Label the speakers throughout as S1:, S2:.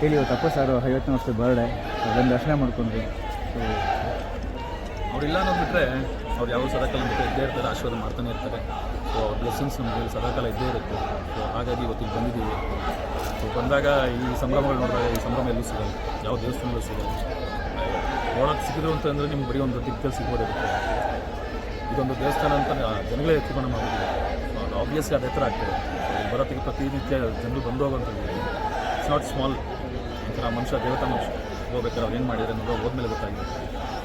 S1: ಹೇಳಿ ಇವತ್ತು ಅಪ್ಪ ಸರ್ ಐವತ್ತನೇ ವರ್ಷದ ಬರ್ಡೇ ಅದನ್ನು ದರ್ಶನ ಮಾಡ್ಕೊಂಡ್ರಿ. ಸೊ
S2: ಅವ್ರಿಲ್ಲ ಅನ್ನೋದು ಬಿಟ್ಟರೆ ಅವ್ರು ಯಾವ ಸದಾಕಾಲ ಬಿಟ್ಟರೆ ಇದ್ದೇ ಇರ್ತಾರೆ, ಆಶೀರ್ವಾದ ಮಾಡ್ತಾನೆ ಇರ್ತಾರೆ. ಸೊ ಅವ್ರ ಬ್ಲೆಸ್ಸಿಂಗ್ಸ್ ನಮಗೆ ಸದಾಕಾಲ ಇದ್ದೇ ಇರುತ್ತೆ. ಸೊ ಹಾಗಾಗಿ ಇವತ್ತು ಬಂದಿದ್ದೀವಿ. ಸೊ ಬಂದಾಗ ಈ ಸಂಭ್ರಮಗಳು ನೋಡಿದಾಗ ಈ ಸಂಭ್ರಮ ಎಲ್ಲೂ ಸಿಗಲ್ಲ. ಯಾವ ದೇವಸ್ಥಾನಗಳು ಸಿಗಲ್ಲ. ನೋಡೋಕ್ಕೆ ಸಿಕ್ಕಿದ್ರು ಅಂತಂದರೆ ನಿಮ್ಗೆ ಬರೀ ಒಂದು ದಿಕ್ಕಲ್ಲಿ ಸಿಗ್ಬೋದಿರುತ್ತೆ ಇದೊಂದು ದೇವಸ್ಥಾನ ಅಂತ ಜನಗಳೇ ತೀರ್ಮಾನ ಅದು ಆಬ್ವಿಯಸ್ಲಿ ಅದೇ ಥರ ಆಗ್ತದೆ. ಬರೋತ್ತಿಗೆ ಪ್ರತಿನಿತ್ಯ ಜನರು ಬಂದು ಹೋಗುವಂಥದ್ದು. ಇಟ್ಸ್ ನಾಟ್ ಸ್ಮಾಲ್ ಒಂಥರ ಮನುಷ್ಯ ದೇವತಾ ಮನುಷ್ಯ. ಹೋಗ್ಬೇಕಾದ್ರೆ ಅವ್ರು ಏನು ಮಾಡಿದ್ರೆ ಅನ್ನೋದು ಹೋದ್ಮೇಲೆ ಗೊತ್ತಾಗಿದೆ.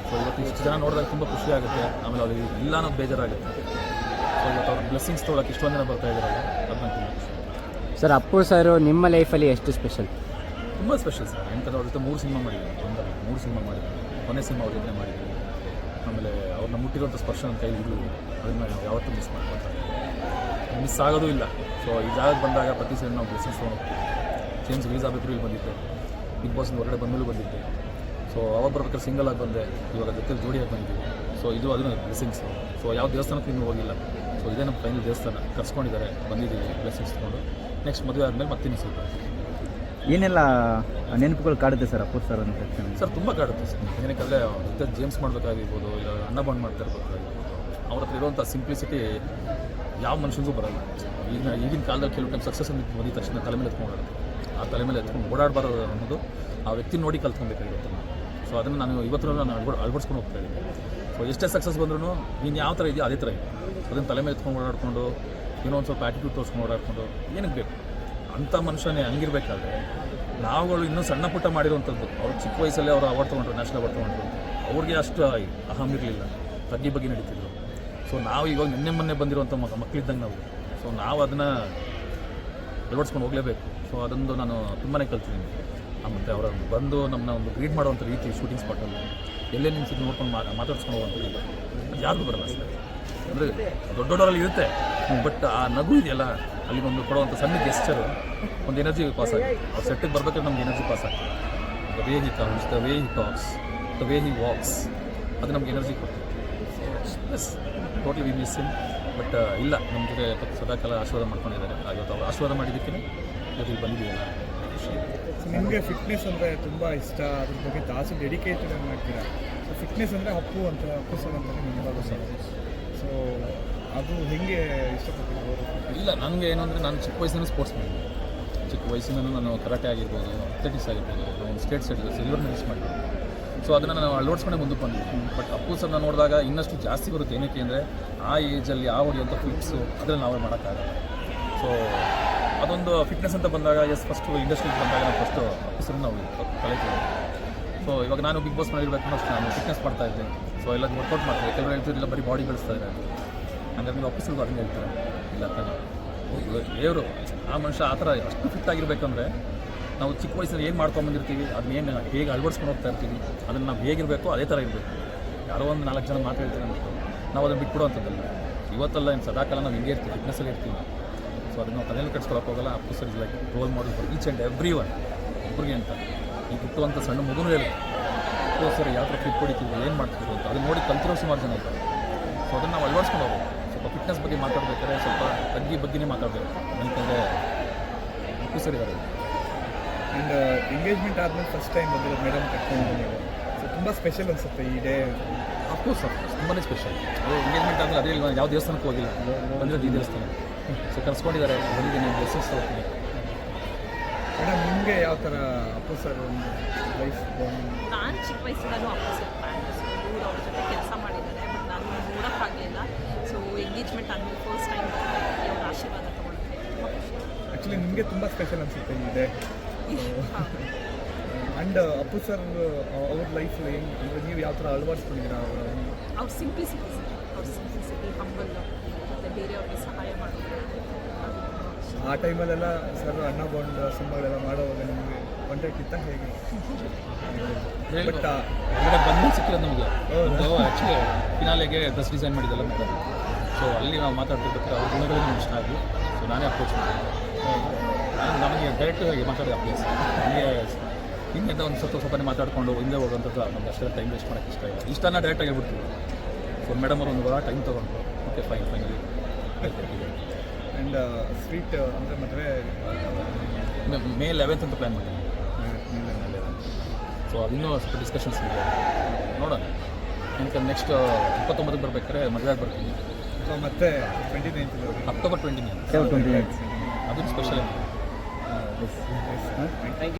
S2: ಸೊ ಇವತ್ತು ಇಷ್ಟು ಜನ ನೋಡಿದಾಗ ತುಂಬ ಖುಷಿ ಆಗುತ್ತೆ. ಆಮೇಲೆ ಅವ್ರಿಗೆ ಇಲ್ಲ ಅನ್ನೋದು ಬೇಜಾರಾಗುತ್ತೆ. ಸೊ ಇವತ್ತು ಅವ್ರ ಬ್ಲೆಸ್ಸಿಂಗ್ಸ್ ತೊಗೊಳಕ್ಕೆ ಇಷ್ಟೊಂದು ಜನ ಬರ್ತಾ ಇದ್ದಾರಲ್ಲ ಅದನ್ನ ತುಂಬ ಖುಷಿ
S1: ಸರ್ ಅಪ್ಪು ಸರ್ ನಿಮ್ಮ ಲೈಫಲ್ಲಿ ಎಷ್ಟು ಸ್ಪೆಷಲ್
S2: ತುಂಬ ಸ್ಪೆಷಲ್ ಸರ್ ಎಂತಂದ್ರೆ ಅವ್ರ ಜೊತೆ ಮೂರು ಸಿನಿಮಾ ಮಾಡಿದ್ದೀನಿ ಒಂದಲ್ಲ ಮೂರು ಸಿನಿಮಾ ಮಾಡಿದ್ದೀನಿ ಕೊನೆ ಸಿನಿಮಾ ಅವ್ರ ಜೊತೆ ಮಾಡಿದ್ದೀನಿ ಆಮೇಲೆ ಅವ್ರನ್ನ ಮುಟ್ಟಿರೋಂಥ ಸ್ಪರ್ಶ ಅಂತ ಕೈ ಅದನ್ನ ಅದನ್ನು ನಾವು ಯಾವತ್ತೂ ಮಿಸ್ ಮಾಡ್ಕೊತಾರೆ ಮಿಸ್ ಆಗೋದು ಇಲ್ಲ. ಸೊ ಈ ಜಾಗಕ್ಕೆ ಬಂದಾಗ ಪ್ರತಿ ಸರಿ ನಾವು ಬ್ಲೆಸ್ಸಿಂಗ್ಸ್ ತೊಗೊಂಡು ಹೋಗ್ತೀವಿ. ಜೇಮ್ಸ್ ರಿಲೀಸ್ ಆಗಬೇಕು ಇಲ್ಲಿ ಬಂದಿದ್ದೆ. ಬಿಗ್ ಬಾಸ್ ಹೊರಗಡೆ ಬಂದಮೇಲೂ ಬಂದಿದ್ದೆ ಸೊ ಅವಾಗ ಬರ್ಬೇಕಾದ್ರೆ ಸಿಂಗಲ್ ಆಗಿ ಬಂದೆ. ಇವಾಗ ಜೊತೆ ಜೋಡಿಯಾಗಿ ಬಂದಿದ್ದೀವಿ. ಸೊ ಇದು ಅದನ್ನು ಬ್ಲೆಸ್ಸಿಂಗ್ಸ್ ಸೊ ಯಾವ ದೇವಸ್ಥಾನಕ್ಕೆ ಇನ್ನೂ ಹೋಗಿಲ್ಲ. ಸೊ ಇದೇ ನಮ್ಮ ಫೈನಲ್ ದೇವಸ್ಥಾನ. ಕರ್ಸ್ಕೊಂಡಿದ್ದಾರೆ. ಬಂದಿದ್ದೀವಿ. ಬ್ಲೆಸ್ಸಿಂಗ್ಸ್ ತೊಗೊಂಡು. ನೆಕ್ಸ್ಟ್ ಮದುವೆ ಆದಮೇಲೆ ಮತ್ತಿನ್ನು ಸ್ವಲ್ಪ.
S1: ಏನೆಲ್ಲ ನೆನಪುಗಳು ಕಾಡುತ್ತೆ ಸರ್ ಅಪ್ಪು ಸರ್ ಅಂತ
S2: ಸರ್ ತುಂಬ ಕಾಡುತ್ತೆ ಸರ್. ಏನಕ್ಕೆ ಜೊತೆ ಜೇಮ್ಸ್ ಮಾಡಬೇಕಾಗಿರ್ಬೋದು ಇಲ್ಲ ಅನ್ನ ಬಾಂಡ್ ಮಾಡ್ತಾ ಇರ್ಬೇಕಾಗಿರ್ಬೋದು ಅವ್ರ ಹತ್ರ ಇರುವಂಥ ಸಿಂಪ್ಲಿಸಿಟಿ ಯಾವ ಮನುಷ್ಯನಿಗೂ ಬರಲ್ಲ. ಈಗ ಈಗಿನ ಕಾಲದಲ್ಲಿ ಕೆಲವು ಟೈಮ್ ಸಕ್ಸಸ್ ಅಂತ ಬಂದಿದ್ದ ತಕ್ಷಣ ತಲೆ ಮೇಲೆ ಎತ್ಕೊಂಡು ಆ ತಲೆ ಮೇಲೆ ಎತ್ಕೊಂಡು ಓಡಾಡಬಾರದು ಅನ್ನೋದು ಆ ವ್ಯಕ್ತಿ ನೋಡಿ ಕಲ್ತ್ಕೊಬೇಕಾಗಿರುತ್ತೆ ಸೊ ಅದನ್ನು ನಾನು ಇವತ್ತು ನಾನು ಅಳ್ಬ ಅಳ್ವಡಿಸ್ಕೊಂಡು ಹೋಗ್ತಾ ಇದ್ದೀನಿ. ಸೊ ಎಷ್ಟೇ ಸಕ್ಸಸ್ ಬಂದ್ರೂ ನೀನು ಯಾವ ಥರ ಇದೆಯೋ ಅದೇ ಥರ ಇದೆ. ಅದನ್ನು ತಲೆ ಮೇಲೆ ಎತ್ಕೊಂಡು ಓಡಾಡಿಕೊಂಡು, ಏನೋ ಒಂದು ಸ್ವಲ್ಪ ಆ್ಯಟಿಟ್ಯೂಡ್ ತೋರಿಸ್ಕೊಂಡು ಓಡಾಡಿಕೊಂಡು ಏನಕ್ಕೆ ಬೇಕು? ಅಂಥ ಮನುಷ್ಯನೇ ಹಂಗಿರ್ಬೇಕಾದ್ರೆ ನಾವುಗಳು ಇನ್ನೂ ಸಣ್ಣ ಪುಟ್ಟ ಮಾಡಿರುವಂಥದ್ದು, ಅವ್ರು ಚಿಕ್ಕ ವಯಸ್ಸಲ್ಲೇ ಅವರು ಅವಾರ್ಡ್ ತೊಗೊಂಡ್ರು ನ್ಯಾಷನಲ್ ಅವಾರ್ಡ್ ತೊಗೊಂಡ್ರು, ಅವ್ರಿಗೆ ಅಷ್ಟು ಅಹಂ ಇರಲಿಲ್ಲ. ತಗ್ಗಿ ಬಗ್ಗೆ ನಡೀತಿದ್ರು. ಸೊ ನಾವು ಇವಾಗ ನಿನ್ನೆ ಮೊನ್ನೆ ಬಂದಿರುವಂಥ ಮಕ್ ಮಕ್ಕಳಿದ್ದಂಗೆ ನಾವು. ಸೊ ನಾವು ಅದನ್ನು ಅಳವಡಿಸ್ಕೊಂಡು ಹೋಗಲೇಬೇಕು. ಸೊ ಅದೊಂದು ನಾನು ತುಂಬಾ ಕಲ್ತಿದ್ದೀನಿ. ಮತ್ತು ಅವರ ಬಂದು ನಮ್ಮನ್ನ ಒಂದು ಗ್ರೀಟ್ ಮಾಡುವಂಥ ರೀತಿ ಶೂಟಿಂಗ್ ಸ್ಪಾಟಲ್ಲಿ ಎಲ್ಲೇ ನಿಮ್ಸಿದ್ದು ನೋಡ್ಕೊಂಡು ಮಾ, ಮಾತಾಡ್ಸ್ಕೊಂಡು ಹೋಗುವಂಥದ್ದು ಅದು ಯಾರಿಗೂ ಬರಲ್ಲ ಸರ್ ಅಂದರೆ ದೊಡ್ಡ ದೊಡ್ಡವರಲ್ಲಿ ಇರುತ್ತೆ. ಬಟ್ ಆ ನಗು ಇದೆಯಲ್ಲ ಅಲ್ಲಿ ಒಂದು ಕೊಡುವಂಥ ಸಣ್ಣ ಗೆಸ್ಚರು ಒಂದು ಎನರ್ಜಿ ಪಾಸ್ ಆಗಿ ಅವ್ರು ಸೆಟ್ಟಿಗೆ ಬರಬೇಕಾದ್ರೆ ನಮ್ಗೆ ಎನರ್ಜಿ ಪಾಸ್ ಆಗ್ತದೆ the way he comes the way he talks the way he walks ಅದು ನಮ್ಗೆ ಎನರ್ಜಿ ಕೊಡ್ತದೆ. Yes totally we miss but ಇಲ್ಲ ನಮ್ಮ ಜೊತೆ ಸದಾಕಾಲ ಆಶೀರ್ವಾದ ಮಾಡ್ಕೊಂಡಿದ್ದಾರೆ. ಇವತ್ತು ಅವ್ರು ಆಶೀರ್ವಾದ ಮಾಡಿದ್ದಕ್ಕೆ ಇವತ್ತು ಬಂದಿದ್ದೀವಿ
S3: ನಿಮಗೆ ಫಿಟ್ನೆಸ್ ಅಂದರೆ ತುಂಬ ಇಷ್ಟ. ಅದ್ರ ಬಗ್ಗೆ ಜಾಸ್ತಿ ಡೆಡಿಕೇಟೆಡ್ ಮಾಡ್ತೀರಾ? ಸೊ ಫಿಟ್ನೆಸ್ ಅಂದರೆ ಅಪ್ಪು ಅಂತ ಅಪ್ಪು ಸರ್ ಅಂತ ನಿಮಗೆ ಸರ್ ಸೊ ಅದು ಹೆಂಗೆ ಇಷ್ಟಪಟ್ಟಿರ್ಬೋದು
S2: ಇಲ್ಲ ನನಗೆ ಏನು ಅಂದರೆ ನಾನು ಚಿಕ್ಕ ವಯಸ್ಸಿನ ಸ್ಪೋರ್ಟ್ಸ್ ಮಾಡಿದ್ದೆ ಚಿಕ್ಕ ವಯಸ್ಸಿನ ನಾನು ಕರಾಟೆ ಆಗಿರ್ಬೋದು ಅಥ್ಲೆಟಿಕ್ಸ್ ಆಗಿರ್ಬೋದು ಒಂದು ಸ್ಟೇಟ್ ಸೈಡ್ ಸಿಲ್ವರ್ ಮೆಡಲ್ಸ್ ಮಾಡಿದ್ದೆ ಸೊ ಅದನ್ನು ನಾವು ಅಳವಡಿಸ್ಕೊಂಡೆ ಮುಂದಕ್ಕೆ ಬಂದಿದ್ದೆ ಬಟ್ ಅಪ್ಪು ಸರ್ನ ನೋಡಿದಾಗ ಇನ್ನಷ್ಟು ಜಾಸ್ತಿ ಬರುತ್ತೆ. ಏನಕ್ಕೆ ಅಂದರೆ, ಆ ಏಜಲ್ಲಿ ಆ ಹೊಡೆಯುವಂಥ ಫಿಟ್ಸು ಅದರಲ್ಲಿ ನಾವೇ ಮಾಡೋಕ್ಕಾಗಲ್ಲ. ಸೊ ಅದೊಂದು ಫಿಟ್ನೆಸ್ ಅಂತ ಬಂದಾಗ ಎಸ್ ಫಸ್ಟು ಇಂಡಸ್ಟ್ರಿಗೆ ಬಂದಾಗ ನಾವು ಫಸ್ಟು ಅಪ್ಪು ನಾವು ಕಲಿತೀವಿ ಸೊ ಇವಾಗ ನಾನು ಬಿಗ್ ಬಾಸ್ ಮಾಡಿರ್ಬೇಕು ಅಷ್ಟು ನಾನು ಫಿಟ್ನೆಸ್ ಮಾಡ್ತಾ ಇದ್ದೆ. ಸೊ ಎಲ್ಲ ವರ್ಕೌಟ್ ಮಾಡ್ತಾರೆ. ಕೆಲವರು ಹೇಳ್ತಿರಲಿಲ್ಲ ಬರೀ ಬಾಡಿ ಬೆಳೆಸ್ತಾ ಇದ್ದಾರೆ ಹಂಗಾಗಿ ನೀವು ಆಫೀಸಲ್ಲಿ ಅದನ್ನ ಹೇಳ್ತಾರೆ? ಇಲ್ಲ ತಾನೆ ದೇವರು ಆ ಮನುಷ್ಯ ಆ ಥರ ಅಷ್ಟು ಫಿಟ್ ಆಗಿರ್ಬೇಕಂದ್ರೆ ನಾವು ಚಿಕ್ಕ ವಯಸ್ಸಲ್ಲಿ ಏನು ಮಾಡ್ಕೊಂಬಂದಿರ್ತೀವಿ ಅದನ್ನೇನು ಹೇಗೆ ಅಳವಡಿಸ್ಕೊಂಡು ಹೋಗ್ತಾ ಇರ್ತೀವಿ, ಅದನ್ನು ನಾವು ಹೇಗಿರಬೇಕು ಅದೇ ಥರ ಇರಬೇಕು. ಯಾರೋ ಒಂದು ನಾಲ್ಕು ಜನ ಮಾತಾಡ್ತೀವಿ ಅಂದ್ಬಿಟ್ಟು ನಾವು ಅದನ್ನು ಬಿಟ್ಬಿಡುವಂಥದ್ದಲ್ಲ ಇವತ್ತಲ್ಲ ಏನು ಸದಾಕಾಲ ನಾವು ಹಿಂಗೆ ಇರ್ತೀವಿ ಫಿಟ್ನೆಸ್ಸಲ್ಲಿ ಇರ್ತೀವಿ. ಸೊ ಅದನ್ನು ನಾವು ತಲೆಯಲ್ಲಿ ಕಟ್ಸ್ಕೊಳಕ್ಕೆ ಹೋಗಲ್ಲ Appu sir like role model for each and every one ಒಬ್ರಿಗೆ ಅಂತ. ಈ ಹುಟ್ಟುವಂಥ ಸಣ್ಣ ಮಗುನೂ ಹೇಳಿ. ಅಪ್ಪು ಸರ್, ಯಾವ ಥರ ಕ್ಲಿಪ್ ಹೊಡಿತೀವಿ, ಏನು ಮಾಡ್ತೀವಿ ಅಂತ. ಅದನ್ನು ನೋಡಿ ಕಲ್ತಿರೋ ಸುಮಾರು ಜನ ಇದ್ದಾರೆ. ಸೊ ಅದನ್ನು ನಾವು ಅಳವಡಿಸ್ಕೊಂಡು ಹೋಗೋದು ಸ್ವಲ್ಪ ಫಿಟ್ನೆಸ್ ಬಗ್ಗೆ ಮಾತಾಡ್ಬೇಕಾದ್ರೆ ಸ್ವಲ್ಪ ತಗ್ಗಿ ಬಗ್ಗೆನೇ ಮಾತಾಡಬೇಕು. ಅಂತಂದರೆ ಅಪ್ಪು ಸರ್ ಇದ್ದಾರೆ
S3: ಆ್ಯಂಡ್ ಎಂಗೇಜ್ಮೆಂಟ್ ಆದಮೇಲೆ ಫಸ್ಟ್ ಟೈಮ್ ಬಂದಿರೋ ಮೇಡಮ್ ಕರ್ಕೊಂಡು ನೀವು ಸೊ ತುಂಬ ಸ್ಪೆಷಲ್ ಅನಿಸುತ್ತೆ ಈ day
S2: of course of course ತುಂಬಾ ಸ್ಪೆಷಲ್ ಅದೇ ಎಂಗೇಜ್ಮೆಂಟ್ ಆದಮೇಲೆ ಅದೇ ಇಲ್ಲ ಯಾವ ದೇವಸ್ಥಾನಕ್ಕೆ ಹೋಗಿಲ್ಲ. ಬಂದಿರೋದು ಈ ದೇವಸ್ಥಾನ. ಸೊ ಕರ್ಸ್ಕೊಂಡಿದ್ದಾರೆ. ಬಂದಿದ್ದೀನಿ. ಬ್ಲೆಸ್ಸಿಂಗ್ಸ್ ಹೋಗ್ತೀನಿ
S3: ಮೇಡಮ್ ನಿಮಗೆ ಯಾವ ಥರ ಅಪ್ಪು ಸರ್ ಒಂದು ಲೈಫ್
S4: ನಾನು ಚಿಕ್ಕ ವಯಸ್ಸಿನಲ್ಲೂ ಅಪ್ಪು ಸರ್ ಅವ್ರ ಜೊತೆ ಕೆಲಸ ಮಾಡಿದ್ದಾರೆ ಬಟ್ ನಾನು ನೋಡೋಕ್ಕಾಗಲಿಲ್ಲ ಸೊ ಎಂಗೇಜ್ಮೆಂಟ್ ಆದಮೇಲೆ ಫಸ್ಟ್ ಟೈಮ್ ಅವ್ರ ಆಶೀರ್ವಾದ ತೊಗೊಂಡಿದ್ದೆ ತುಂಬ ಖುಷಿ.
S3: ಆ್ಯಕ್ಚುಲಿ ನಿಮಗೆ ತುಂಬ ಸ್ಪೆಷಲ್ ಅನಿಸುತ್ತೆ ಈ ಡೇ ಆ್ಯಂಡ್ ಅಪ್ಪು ಸರ್ ಅವ್ರ ಲೈಫಲ್ಲಿ ಏನು ಅಂದರೆ ನೀವು ಯಾವ ಥರ ಅಳವಡಿಸ್ಕೊಂಡಿದ್ದೀರಾ ಅವರ
S4: ಅವ್ರ ಸಿಂಪ್ಲಿಸಿಟಿ ಅವ್ರ ಸಿಂಪ್ಲಿಸಿಟಿ ಹಂಬಲ್ ಮತ್ತು ಬೇರೆಯವ್ರಿಗೆ ಸಹಾಯ ಮಾಡೋದು
S3: ಆ ಟೈಮಲ್ಲೆಲ್ಲ ಸರ್ ಅಣ್ಣ ಬಾಂಡ್ ಸಿನಿಮಾಗಳೆಲ್ಲ ಮಾಡೋವಾಗ ನಿಮಗೆ ಕಾಂಟ್ಯಾಕ್ಟ್ ಇತ್ತ ಹೇಗೆ? ಬಟ್
S2: ಬಂದು ಸಿಕ್ಕಿರೋದು ನಮಗೆ. ಆ್ಯಕ್ಚುಲಿ ಫಿನಾಲೆಗೆ ಡ್ರೆಸ್ ಡಿಸೈನ್ ಮಾಡಿದ್ದೆಲ್ಲ ಮೇಡಮ್ ಸೊ ಅಲ್ಲಿ ನಾವು ಮಾತಾಡ್ತಿರ್ಬೇಕಾದ್ರೆ ಅವ್ರ ಗುಣಗಳು ಇಷ್ಟ ಆಗಿ ಸೊ ನಾನೇ ಅಪ್ರೋಚ್ ಮಾಡಿದೆ ನಾನು ನಮಗೆ ಡೈರೆಕ್ಟ್ ಆಗಿ ಮಾತಾಡಿದೆ ಪ್ಲೇಸ್ ನನಗೆ ಹಿಂದೆ ಒಂದು ಸ್ವಲ್ಪ ಸ್ವಲ್ಪನೇ ಮಾತಾಡಿಕೊಂಡು ಹಿಂದೆ ಹೋಗುವಂಥದ್ದು ನಮ್ಗೆ ಅಷ್ಟೇ ಟೈಮ್ ವೇಸ್ಟ್ ಮಾಡೋಕೆ ಇಷ್ಟ ಇಲ್ಲ. ಇಷ್ಟನ ಡೈರೆಕ್ಟಾಗಿ ಆಗಿಬಿಡ್ತೀವಿ ಸೊ ಮೇಡಮ್ ಅವರು ಒಂದು ವಾರ ಟೈಮ್ ತೊಗೊಂಡು okay fine finally
S3: and sweet ಅಂದರೆ ಮದುವೆ
S2: ಮೇ ಲೆವೆಂತ್ ಅಂತ ಪ್ಲ್ಯಾನ್ ಮಾಡಿದ್ವಿ. ಸೊ ಇನ್ನೂ ಸ್ವಲ್ಪ ಡಿಸ್ಕಷನ್ಸ್ ಇದೆ. ನೋಡೋಣ. ಯಾಕಂದ್ರೆ ನೆಕ್ಸ್ಟ್ ಇಪ್ಪತ್ತೊಂಬತ್ತಕ್ಕೆ ಬರ್ಬೇಕಾದ್ರೆ ಮದುವೆ ಬರ್ತೀನಿ.
S3: ಸೊ ಮತ್ತೆ twenty ninth
S2: October twenty nine
S1: twenty nine
S2: ಅದು ಸ್ಪೆಷಲ್
S3: Thank you.